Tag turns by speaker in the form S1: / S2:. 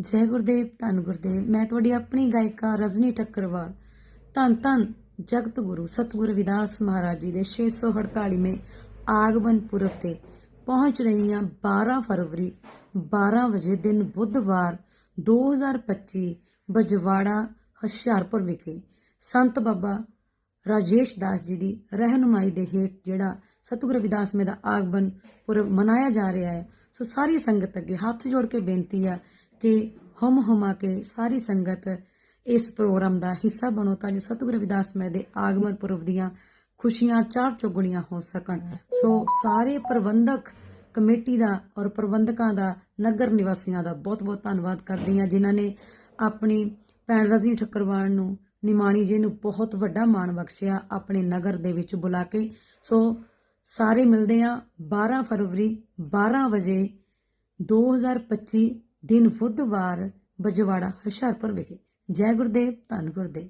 S1: ਜੈ ਗੁਰਦੇਵ, ਧੰਨ ਗੁਰਦੇਵ। ਮੈਂ ਤੁਹਾਡੀ ਆਪਣੀ ਗਾਇਕਾ ਰਜਨੀ ਠੱਕਰਵਾਲ। ਧੰਨ ਧੰਨ। ਜਗਤ ਗੁਰੂ ਸਤਿਗੁਰ ਵਿਦਾਸ ਮਹਾਰਾਜ ਜੀ ਦੇ 648ਵੇਂ ਆਗਮਨ ਪੁਰਬ ਤੇ ਪਹੁੰਚ ਰਹੀ ਹਾਂ 12 ਫਰਵਰੀ 12 ਵਜੇ ਦਿਨ ਬੁੱਧਵਾਰ 2025 ਬਜਵਾੜਾ, ਹੁਸ਼ਿਆਰਪੁਰ ਵਿਖੇ। ਸੰਤ ਬਾਬਾ ਰਾਜੇਸ਼ ਦਾਸ ਜੀ ਦੀ ਰਹਿਨੁਮਾਈ ਦੇ ਹੇਠ ਜਿਹੜਾ ਸਤਿਗੁਰ ਵਿਦਾਸ ਮੇ ਦਾ ਆਗਮਨ ਪੁਰਬ ਮਨਾਇਆ ਜਾ ਰਿਹਾ ਹੈ, ਸੋ ਸਾਰੀ ਸੰਗਤ ਅੱਗੇ ਹੱਥ ਜੋੜ ਕੇ ਬੇਨਤੀ ਆ ਕਿ ਹਮ ਹਮਾ ਕੇ ਸਾਰੀ ਸੰਗਤ ਇਸ ਪ੍ਰੋਗਰਾਮ ਦਾ ਹਿੱਸਾ ਬਣੋ ਤਾਂ ਜੋ ਸਤਿਗੁਰ ਵਿਦਾਸ ਮੇ ਦੇ ਆਗਮਨ ਪੁਰਬ ਦੀਆਂ ਖੁਸ਼ੀਆਂ ਚਾਰ ਚੌਗੁਣੀਆਂ ਹੋ ਸਕਣ। ਸੋ ਸਾਰੇ ਪ੍ਰਬੰਧਕ ਕਮੇਟੀ ਦਾ ਔਰ ਪ੍ਰਬੰਧਕਾਂ ਦਾ, ਨਗਰ ਨਿਵਾਸੀਆਂ ਦਾ ਬਹੁਤ-ਬਹੁਤ ਧੰਨਵਾਦ ਕਰਦੀ ਹਾਂ, ਜਿਨ੍ਹਾਂ ਨੇ ਆਪਣੀ ਭੈਣ ਰਜ਼ੀ ਠੱਕਰਵਾਲ ਨੂੰ, ਨਿਮਾਣੀ ਜੀ ਨੂੰ ਬਹੁਤ ਵੱਡਾ ਮਾਣ ਬਖਸ਼ਿਆ ਆਪਣੇ ਨਗਰ ਦੇ ਵਿੱਚ ਬੁਲਾ ਕੇ। ਸੋ ਸਾਰੇ ਮਿਲਦੇ ਆ 12 ਫਰਵਰੀ 12 ਵਜੇ 2025 ਦਿਨ ਬੁੱਧਵਾਰ ਬਜਵਾੜਾ ਹੁਸ਼ਿਆਰਪੁਰ ਵਿਖੇ। ਜੈ ਗੁਰਦੇਵ ਧੰਨ ਗੁਰਦੇਵ।